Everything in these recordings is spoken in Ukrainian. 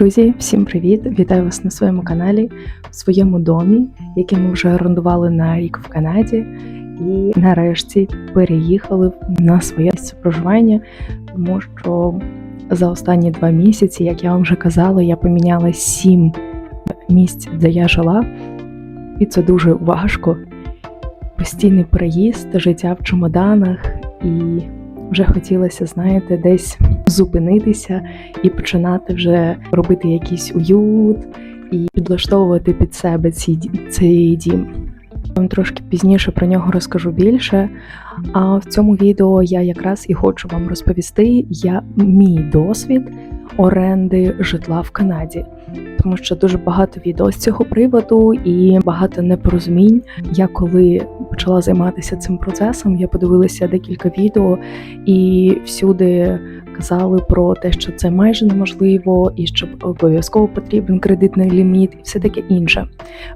Друзі, всім привіт! Вітаю вас на своєму каналі, в своєму домі, який ми вже орендували на рік в Канаді, і нарешті переїхали на своє проживання, тому що за останні два місяці, як я вам вже казала, я поміняла сім місць, де я жила, і це дуже важко. Постійний переїзд, життя в чемоданах, і вже хотілося, знаєте, десь зупинитися і починати вже робити якийсь уют і підлаштовувати під себе ді- цей дім. Я Вам трошки пізніше про нього розкажу більше. А в цьому відео я якраз і хочу вам розповісти я, мій досвід оренди житла в Канаді. Тому що дуже багато відео з цього приводу і багато непорозумінь. Я коли почала займатися цим процесом, я подивилася декілька відео і всюди казали про те, що це майже неможливо, і що обов'язково потрібен кредитний ліміт, і все таке інше.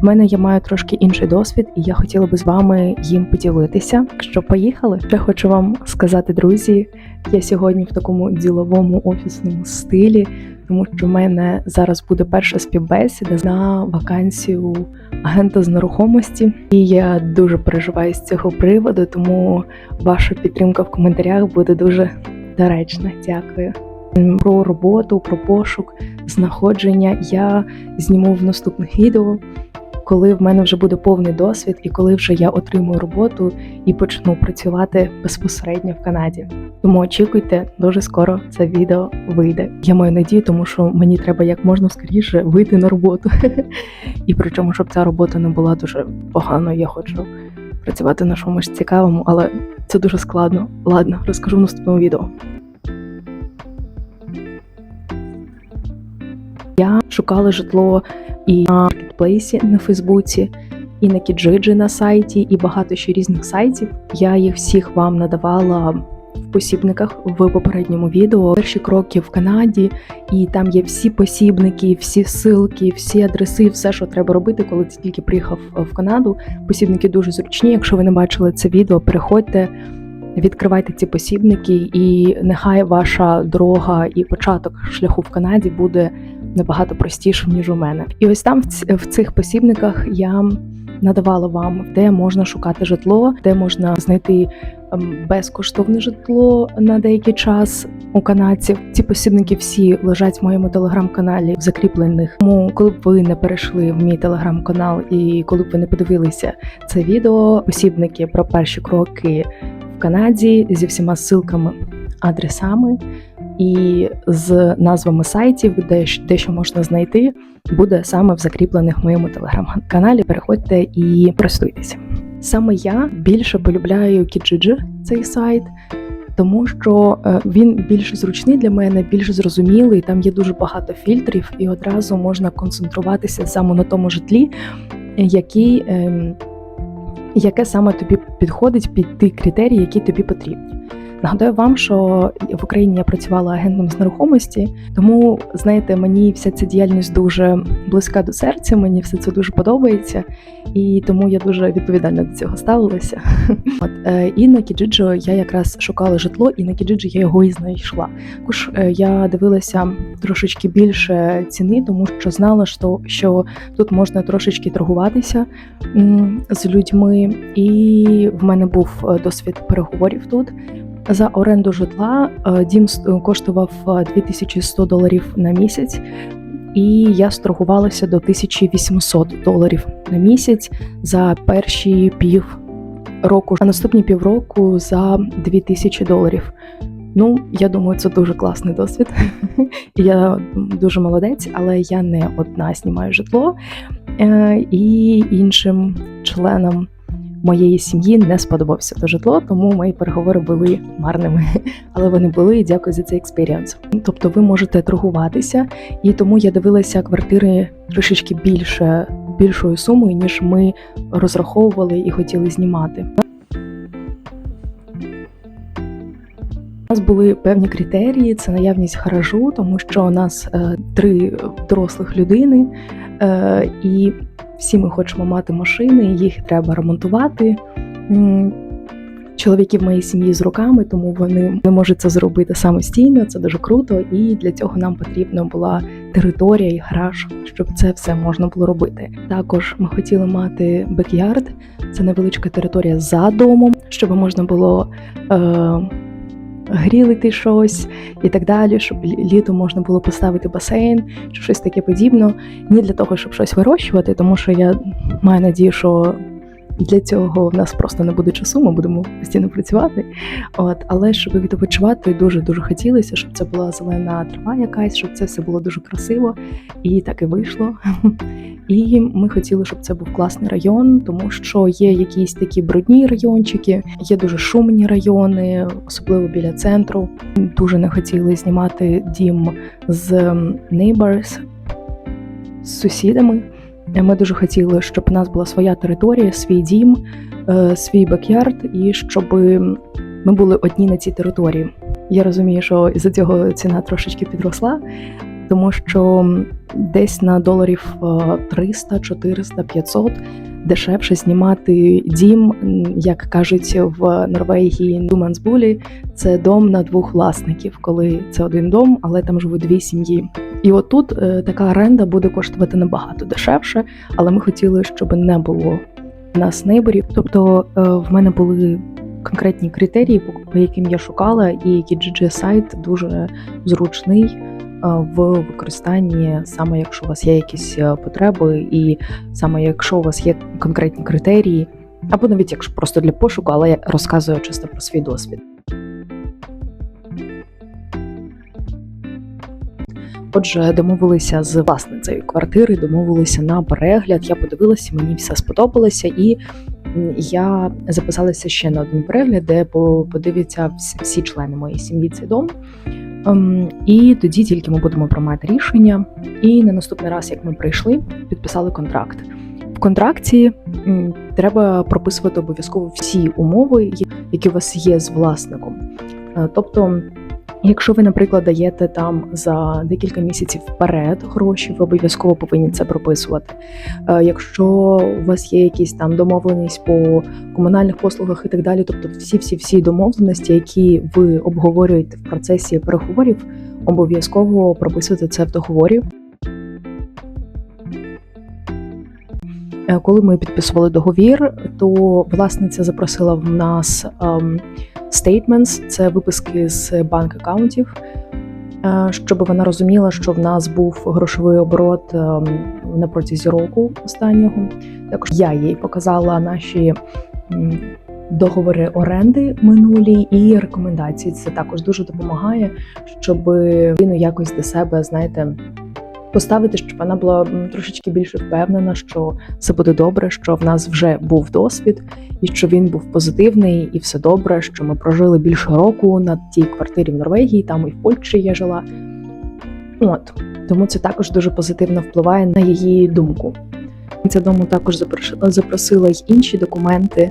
В мене я маю трошки інший досвід, і я хотіла би з вами їм поділитися. Що поїхали? Я хочу вам сказати, друзі. Я сьогодні в такому діловому офісному стилі, тому що в мене зараз буде перша співбесіда на вакансію агента з нерухомості, і я дуже переживаю з цього приводу, тому ваша підтримка в коментарях буде дуже доречна. Дякую. Про роботу, про пошук, знаходження я зніму в наступних відео, коли в мене вже буде повний досвід, і коли вже я отримую роботу і почну працювати безпосередньо в Канаді. Тому очікуйте, дуже скоро це відео вийде. Я маю надію, тому що мені треба як можна скоріше вийти на роботу. І причому, щоб ця робота не була дуже поганою, я хочу працювати на чомусь цікавому, але це дуже складно. Ладно, розкажу в наступному відео. Я шукала житло і на маркетплейсі на Фейсбуці, і на Кіджиджі на сайті, і багато ще різних сайтів. Я їх всіх вам надавала в посібниках в попередньому відео. Перші кроки в Канаді, і там є всі посібники, всі ссылки, всі адреси, все, що треба робити, коли ти тільки приїхав в Канаду. Посібники дуже зручні. Якщо ви не бачили це відео, переходьте. Відкривайте ці посібники, і нехай ваша дорога і початок шляху в Канаді буде набагато простішим, ніж у мене. І ось там в цих посібниках я надавала вам, де можна шукати житло, де можна знайти ем, безкоштовне житло на деякий час у канадців. Ці посібники всі лежать в моєму телеграм-каналі в закріплених. Тому, коли б ви не перейшли в мій телеграм-канал і коли б ви не подивилися це відео, посібники про перші кроки в Канаді зі всіма ссылками, адресами і з назвами сайтів, де, що можна знайти, буде саме в закріплених моєму телеграм-каналі. Переходьте і користуйтеся. Саме я більше полюбляю Kijiji, цей сайт, тому що е, він більш зручний для мене, більш зрозумілий. Там є дуже багато фільтрів, і одразу можна концентруватися саме на тому житлі, який, ем, яке саме тобі підходить під ті критерії, які тобі потрібні. Нагадаю вам, що в Україні я працювала агентом з нерухомості, тому знаєте, мені вся ця діяльність дуже близька до серця. Мені все це дуже подобається, і тому я дуже відповідально до цього ставилася. От е, і на Кіджиджо я якраз шукала житло, і на Кіджиджо я його і знайшла. Також е, я дивилася трошечки більше ціни, тому що знала, що, що тут можна трошечки торгуватися з людьми, і в мене був е, досвід переговорів тут. За оренду житла е, дім с- коштував е, 2100 доларів на місяць, і я сторгувалася до 1800 доларів на місяць за перші пів року, а наступні півроку за 2000 доларів. Ну, я думаю, це дуже класний досвід. Я дуже молодець, але я не одна знімаю житло, Е, і іншим членам моєї сім'ї не сподобався то житло, тому мої переговори були марними. Але вони були і дякую за цей експірієнс. Тобто ви можете торгуватися, і тому я дивилася квартири трошечки більше більшою сумою, ніж ми розраховували і хотіли знімати. У нас були певні критерії: це наявність гаражу, тому що у нас е, три дорослих людини, е, і всі ми хочемо мати машини, їх треба ремонтувати. Чоловіків в моїй сім'ї з руками, тому вони не можуть це зробити самостійно. Це дуже круто, і для цього нам потрібна була територія і гараж, щоб це все можна було робити. Також ми хотіли мати бекярд, це невеличка територія за домом, щоб можна було. Е- Грілити щось і так далі, щоб лі- літом можна було поставити басейн чи щось таке подібне. Не для того, щоб щось вирощувати, тому що я маю надію, що для цього в нас просто не буде часу, ми будемо постійно працювати. От, але щоб відпочивати, дуже дуже хотілося, щоб це була зелена трава якась, щоб це все було дуже красиво, і так і вийшло. І ми хотіли, щоб це був класний район, тому що є якісь такі брудні райончики, є дуже шумні райони, особливо біля центру. Дуже не хотіли знімати дім з neighbors, з сусідами. Ми дуже хотіли, щоб у нас була своя територія, свій дім, е, свій бекярд, і щоб ми були одні на цій території. Я розумію, що із-за цього ціна трошечки підросла, тому що десь на доларів е, 300, 400, 500 дешевше знімати дім, як кажуть в Норвегії, Думансбулі, це дом на двох власників, коли це один дом, але там живуть дві сім'ї. І отут е, така оренда буде коштувати набагато дешевше, але ми хотіли, щоб не було в нас нейборів. Тобто е, в мене були конкретні критерії, по, яким я шукала, і Kijiji сайт дуже зручний е, в використанні, саме якщо у вас є якісь потреби, і саме якщо у вас є конкретні критерії, або навіть якщо просто для пошуку, але я розказую чисто про свій досвід. Отже, домовилися з власницею квартири, домовилися на перегляд. Я подивилася, мені все сподобалося, і я записалася ще на один перегляд, де по- подивляться всі члени моєї сім'ї цей дом. Ем, І тоді тільки ми будемо приймати рішення. І на наступний раз, як ми прийшли, підписали контракт. В контракті треба прописувати обов'язково всі умови, які у вас є з власником. Е, Тобто, Якщо ви, наприклад, даєте там за декілька місяців вперед гроші, ви обов'язково повинні це прописувати. Е, Якщо у вас є якісь там домовленість по комунальних послугах і так далі, тобто всі всі всі домовленості, які ви обговорюєте в процесі переговорів, обов'язково прописуйте це в договорі. Е, Коли ми підписували договір, то власниця запросила в нас ем, statements – це виписки з банк акаунтів, е, щоб вона розуміла, що в нас був грошовий оборот ем, на протязі року останнього. Також я їй показала наші договори оренди минулі і рекомендації. Це також дуже допомагає, щоб він якось до себе, знаєте. Поставити, щоб вона була трошечки більше впевнена, що все буде добре, що в нас вже був досвід, і що він був позитивний, і все добре, що ми прожили більше року на тій квартирі в Норвегії, там і в Польщі я жила. От тому це також дуже позитивно впливає на її думку. Ця дому також запросила й інші документи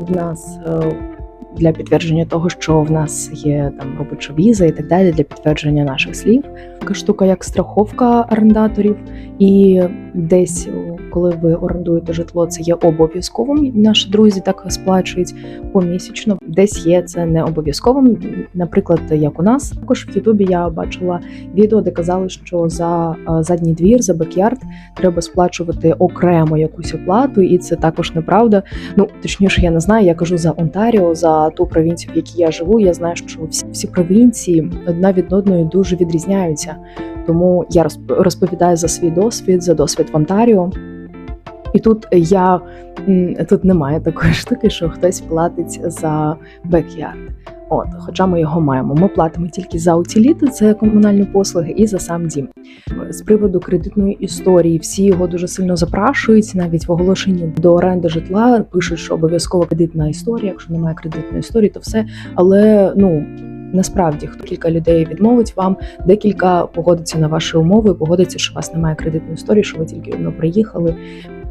в нас е, для підтвердження того, що в нас є там робоча віза і так далі, для підтвердження наших слів. Така штука, як страховка орендаторів, і десь, коли ви орендуєте житло, це є обов'язковим. Наші друзі так сплачують помісячно. Десь є це не обов'язковим. Наприклад, як у нас також в Ютубі я бачила відео, де казали, що за е, задній двір, за бекярд треба сплачувати окремо якусь оплату, і це також неправда. Ну точніше, я не знаю. Я кажу за Онтаріо, за ту провінцію, в якій я живу. Я знаю, що всі, всі провінції одна від одної дуже відрізняються. Тому я розп- розповідаю за свій досвід, за досвід в Онтаріо. І тут я тут немає такої штуки, що хтось платить за бекярд. От, хоча ми його маємо. Ми платимо тільки за утиліти, це комунальні послуги, і за сам дім. З приводу кредитної історії, всі його дуже сильно запрашують. Навіть в оголошенні до оренди житла пишуть, що обов'язково кредитна історія. Якщо немає кредитної історії, то все. Але ну насправді хто кілька людей відмовить вам, декілька погодиться на ваші умови, погодиться, що у вас немає кредитної історії, що ви тільки ну, приїхали.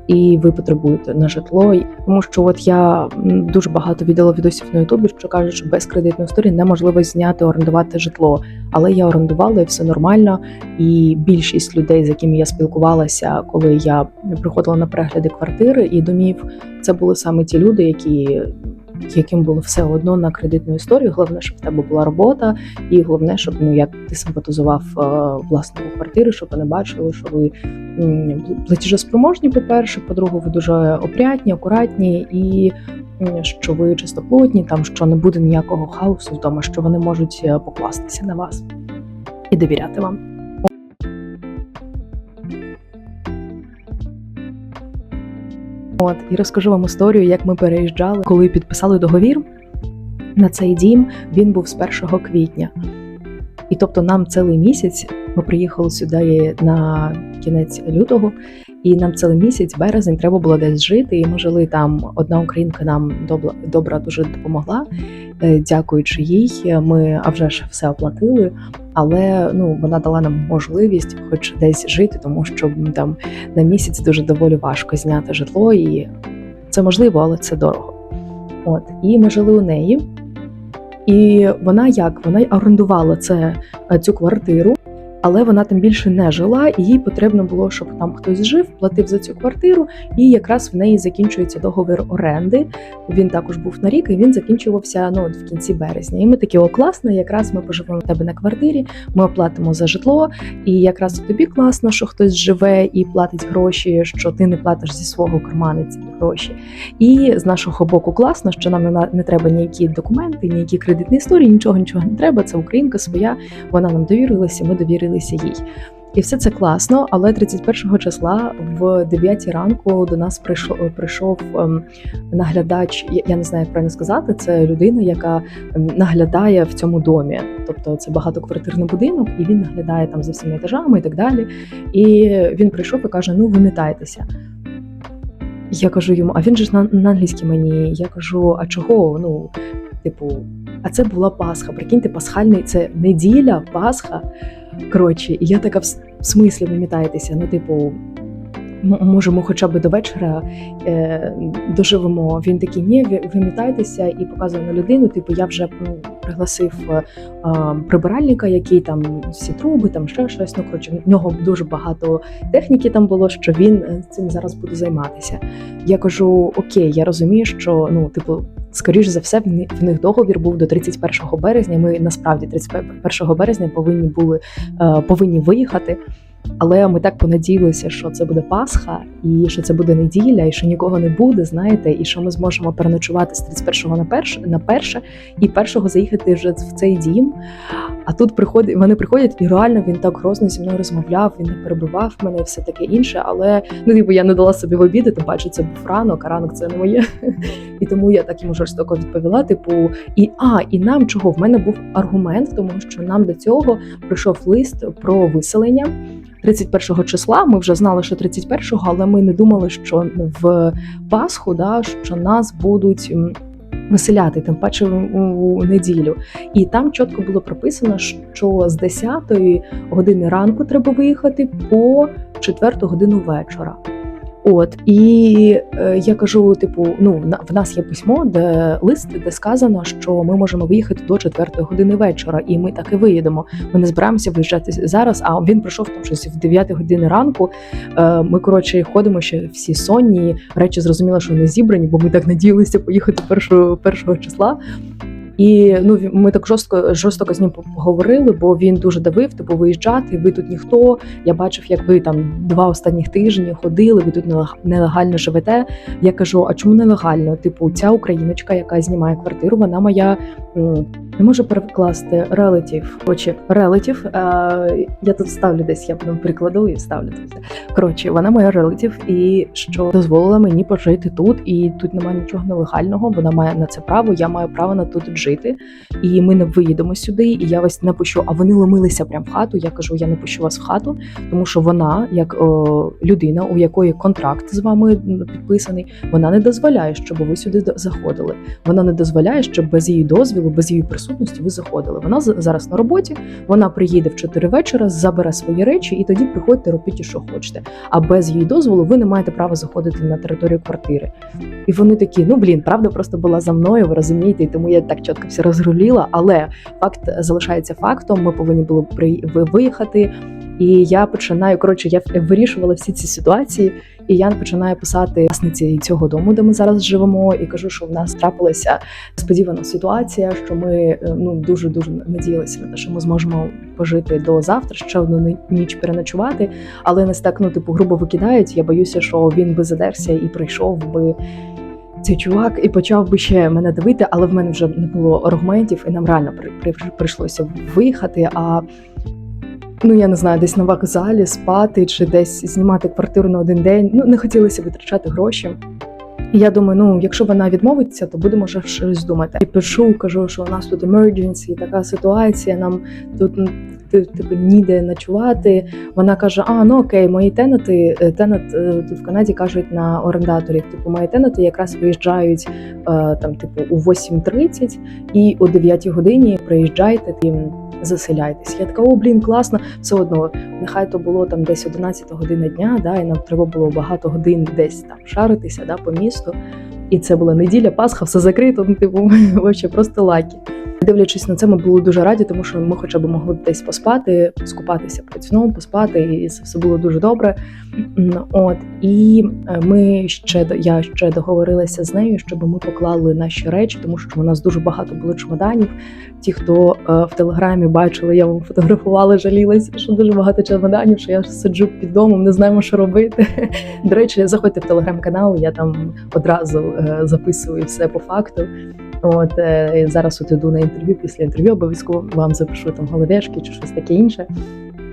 І ви потребуєте на житло, тому що от я дуже багато віддала відосів на Ютубі, що кажуть, що без кредитної історії неможливо зняти орендувати житло. Але я орендувала і все нормально. І більшість людей, з якими я спілкувалася, коли я приходила на перегляди квартири і домів, це були саме ті люди, які яким було все одно на кредитну історію. Головне, щоб в тебе була робота, і головне, щоб ну як ти симпатизував е, власнику квартири, щоб вони бачили, що ви платіжоспроможні, по-перше, по-друге, ви дуже опрятні, акуратні і. Що ви чистоплотні, там що не буде ніякого хаосу вдома, що вони можуть е, покластися на вас і довіряти вам. От і розкажу вам історію, як ми переїжджали, коли підписали договір на цей дім. Він був з 1 квітня. І тобто нам цілий місяць ми приїхали сюди на кінець лютого, і нам цілий місяць, березень, треба було десь жити. І ми жили там. Одна українка нам добра, добра дуже допомогла. Е, Дякуючи їй, ми а вже ж все оплатили. Але ну вона дала нам можливість, хоч десь жити, тому що там на місяць дуже доволі важко зняти житло, і це можливо, але це дорого. От і ми жили у неї. І вона як? Вона орендувала це, е, цю квартиру, але вона там більше не жила, і їй потрібно було, щоб там хтось жив, платив за цю квартиру, і якраз в неї закінчується договір оренди. Він також був на рік, і він закінчувався ну, в кінці березня. І ми такі, о, класно, якраз ми поживемо в тебе на квартирі, ми оплатимо за житло, і якраз тобі класно, що хтось живе і платить гроші, що ти не платиш зі свого карману ці гроші. І з нашого боку класно, що нам не, треба ніякі документи, ніякі кредитні історії, нічого нічого не треба. Це українка своя, вона нам довірилася, ми довірилися їй. І все це класно, але 31 числа в 9 ранку до нас прийшов прийшов ем, наглядач. я- Я не знаю, як правильно сказати. Це людина, яка ем, наглядає в цьому домі. Тобто це багатоквартирний будинок, і він наглядає там за всіма етажами і так далі. І він прийшов і каже: Ну, вимітайтеся. Я кажу йому, а він же ж на, на англійській мені. Я кажу, а чого? Ну, типу, а це була Пасха. Прикиньте, пасхальний це неділя, Пасха. Коротше, я така в, смислі вимітаєтеся. Ну, типу, м- може, ми хоча б до вечора е, доживемо. Він такий, ні, ви вимітайтеся і показує на людину. Типу, я вже м, пригласив е, прибиральника, який там всі труби, там ще щось. Ну, коротше, в нього дуже багато техніки там було, що він е, цим зараз буде займатися. Я кажу: Окей, я розумію, що ну, типу, скоріш за все, в них договір був до 31 березня. Ми насправді 31 березня повинні були е, повинні виїхати. Але ми так понадіялися, що це буде Пасха, і що це буде неділя, і що нікого не буде, знаєте, і що ми зможемо переночувати з 31 на перше на перше, і першого заїхати вже в цей дім. А тут приходить, вони приходять, і реально він так грозно зі мною розмовляв, він не перебивав мене і все таке інше. Але ну, типу, я не дала собі в обіди, тим паче це був ранок, а ранок це не моє. І тому я так йому жорстоко відповіла. Типу, і а, і нам чого? В мене був аргумент, тому що нам до цього прийшов лист про виселення. 31 числа ми вже знали, що 31-го, але ми не думали, що в Пасху, да, що нас будуть Веселяти, тим паче у неділю. І там чітко було прописано, що з 10 години ранку треба виїхати по 4 годину вечора. От і е, я кажу: типу, ну в нас є письмо, де лист, де сказано, що ми можемо виїхати до 4 години вечора, і ми так і виїдемо. Ми не збираємося виїжджати зараз. А він прийшов там щось в 9 години ранку. Е, Ми коротше ходимо ще всі сонні. Речі зрозуміло, що не зібрані, бо ми так надіялися поїхати першого першого числа. І ну ми так жорстко жорстоко з ним поговорили, бо він дуже давив, типу виїжджати. Ви тут ніхто. Я бачив, як ви там два останніх тижні ходили. Ви тут нелег- нелегально живете. Я кажу: а чому нелегально? Типу, ця україночка, яка знімає квартиру, вона моя не можу перекласти релетів. Хоче релетів. Я тут ставлю десь, я потім прикладу і ставлю все. Коротше, вона моя релетів, і що дозволила мені пожити тут, і тут немає нічого нелегального. Вона має на це право. Я маю право на тут жити. І ми не виїдемо сюди. І я вас не пущу. А вони ломилися прямо в хату. Я кажу, я не пущу вас в хату, тому що вона, як о, людина, у якої контракт з вами підписаний, вона не дозволяє, щоб ви сюди заходили. Вона не дозволяє, щоб без її дозвілу, без її присутності ви заходили. Вона зараз на роботі. Вона приїде в 4 вечора, забере свої речі, і тоді приходьте, робіть, що хочете. А без її дозволу ви не маєте права заходити на територію квартири. І вони такі: ну блін, правда просто була за мною, ви розумієте, і тому я так чітко все розруліла. Але факт залишається фактом. Ми повинні були виїхати. І я починаю коротше, я вирішувала всі ці ситуації, і я починаю писати власниці цього дому, де ми зараз живемо, і кажу, що в нас трапилася сподівана ситуація, що ми е, ну дуже дуже надіялися на те, що ми зможемо пожити до завтра, ще одну ніч переночувати. Але нас так ну типу грубо викидають. Я боюся, що він би задерся і прийшов би. Цей чувак і почав би ще мене давити, але в мене вже не було аргументів, і нам реально при, при, прийшлося виїхати. А ну я не знаю, десь на вокзалі спати чи десь знімати квартиру на один день. Ну не хотілося витрачати гроші. І я думаю, ну якщо вона відмовиться, то будемо вже щось думати. І пишу, кажу, що у нас тут emergency, така ситуація. Нам тут ти- типу ніде ночувати. Вона каже: А ну окей, мої тенати, е, тенет е, тут в Канаді кажуть на орендаторів. Типу, мої тенати якраз виїжджають е, там, типу, у 8.30 і о 9 годині приїжджайте заселяйтесь. Я така, о, блін, класно. Все одно, нехай то було там десь 11 година дня, да, і нам треба було багато годин десь там шаритися да, по місту. І це була неділя, Пасха, все закрито. Ну, типу, вообще просто лакі. Дивлячись на це, ми були дуже раді, тому що ми хоча б могли десь поспати, скупатися перед сном, поспати, і це все було дуже добре. От і е, ми ще я ще договорилася з нею, щоб ми поклали наші речі, тому що у нас дуже багато було чемоданів. Ті, хто е, в телеграмі бачили, я вам фотографувала, жалілася, що дуже багато чемоданів, що я сиджу під домом, не знаємо, що робити. До речі, заходьте в телеграм-канал, я там одразу е, записую все по факту. От е, зараз от іду на інтерв'ю. Після інтерв'ю обов'язково вам запишу там головешки чи щось таке інше.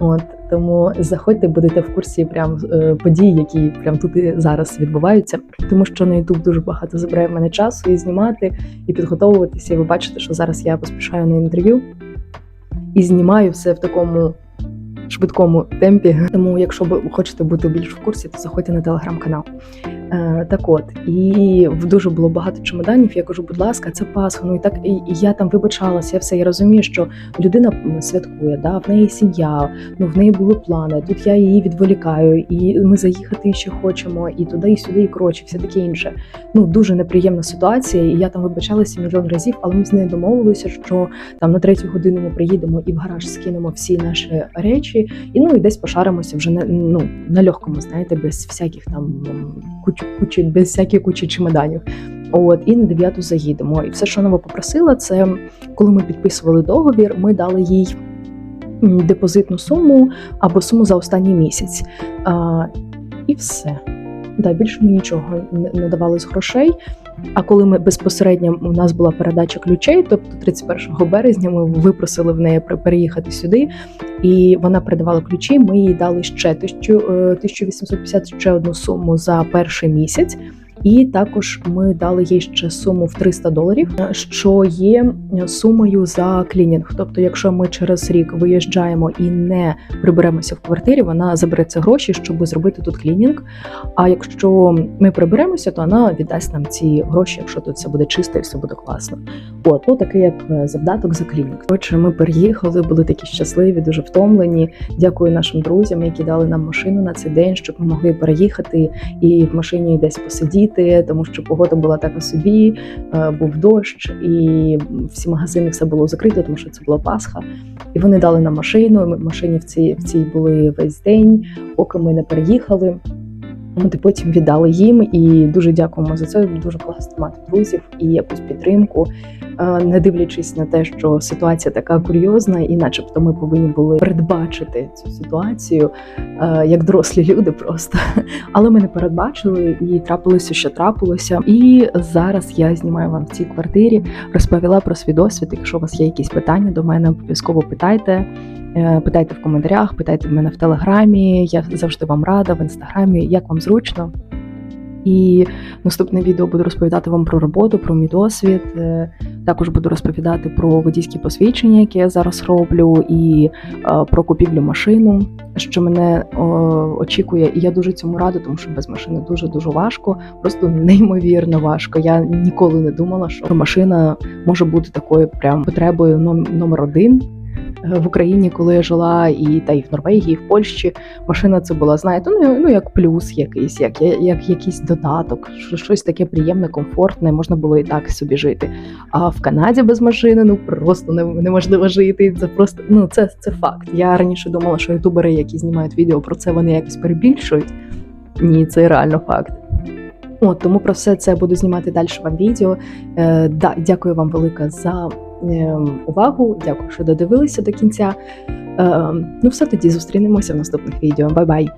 От тому заходьте, будете в курсі прям е, подій, які прям тут і зараз відбуваються. Тому що на YouTube дуже багато забирає в мене часу і знімати, і підготовуватися. І ви бачите, що зараз я поспішаю на інтерв'ю і знімаю все в такому швидкому темпі. Тому, якщо ви хочете бути більш в курсі, то заходьте на телеграм-канал. Е, так от, і дуже було багато чемоданів. Я кажу, будь ласка, це Пасха. Ну і так і, і я там вибачалася, я все. Я розумію, що людина святкує, да, в неї сім'я, ну в неї були плани. Тут я її відволікаю, і ми заїхати ще хочемо, і туди, і сюди, і коротше, все таке інше. Ну дуже неприємна ситуація. І я там вибачалася мільйон разів, але ми з нею домовилися, що там на третю годину ми приїдемо і в гараж скинемо всі наші речі, і ну і десь пошаримося вже на ну на легкому, знаєте, без всяких там куч, кучі, без всяких кучі чемоданів. От і на дев'яту заїдемо. І все, що вона попросила, це коли ми підписували договір, ми дали їй депозитну суму або суму за останній місяць. А, і все. Да, більше ми нічого не, давали з грошей. А коли ми безпосередньо у нас була передача ключей, тобто 31 березня ми випросили в неї переїхати сюди, і вона передавала ключі. Ми їй дали ще 1000, е, 1850 ще одну суму за перший місяць. І також ми дали їй ще суму в 300 доларів, що є сумою за клінінг. Тобто, якщо ми через рік виїжджаємо і не приберемося в квартирі, вона забере ці гроші, щоб зробити тут клінінг. А якщо ми приберемося, то вона віддасть нам ці гроші, якщо тут все буде чисто і все буде класно. От, ну такий як е, завдаток за клінінг. Отже, ми переїхали, були такі щасливі, дуже втомлені. Дякую нашим друзям, які дали нам машину на цей день, щоб ми могли переїхати і в машині десь посидіти, тому що погода була така собі, е, був дощ, і всі магазини все було закрито, тому що це була Пасха. І вони дали нам машину. Ми в машині в цій в цій були весь день, поки ми не переїхали. От потім віддали їм, і дуже дякуємо за це. Дуже класно мати друзів і якусь підтримку, не дивлячись на те, що ситуація така курйозна, і начебто ми повинні були передбачити цю ситуацію е, як дорослі люди просто. Але ми не передбачили і трапилося, що трапилося. І зараз я знімаю вам в цій квартирі, розповіла про свій досвід. Якщо у вас є якісь питання до мене, обов'язково питайте. Е, Питайте в коментарях, питайте в мене в телеграмі. Я завжди вам рада в інстаграмі, як вам зручно. І наступне відео буду розповідати вам про роботу, про мій досвід. Е, Також буду розповідати про водійські посвідчення, які я зараз роблю, і е, про купівлю машину, що мене о, очікує. І я дуже цьому рада, тому що без машини дуже дуже важко, просто неймовірно важко. Я ніколи не думала, що машина може бути такою прям потребою номер один. В Україні, коли я жила, і та і в Норвегії, і в Польщі, машина це була, знаєте, ну, ну як плюс якийсь, як, як якийсь додаток, що- щось таке приємне, комфортне, можна було і так собі жити. А в Канаді без машини ну просто неможливо жити. Це просто ну це, це факт. Я раніше думала, що ютубери, які знімають відео про це, вони якось перебільшують. Ні, це реально факт. От, тому про все це буду знімати далі вам відео. Е, да, дякую вам велике за увагу. Дякую, що додивилися до кінця. Е, ну, все тоді зустрінемося в наступних відео. Бай-бай!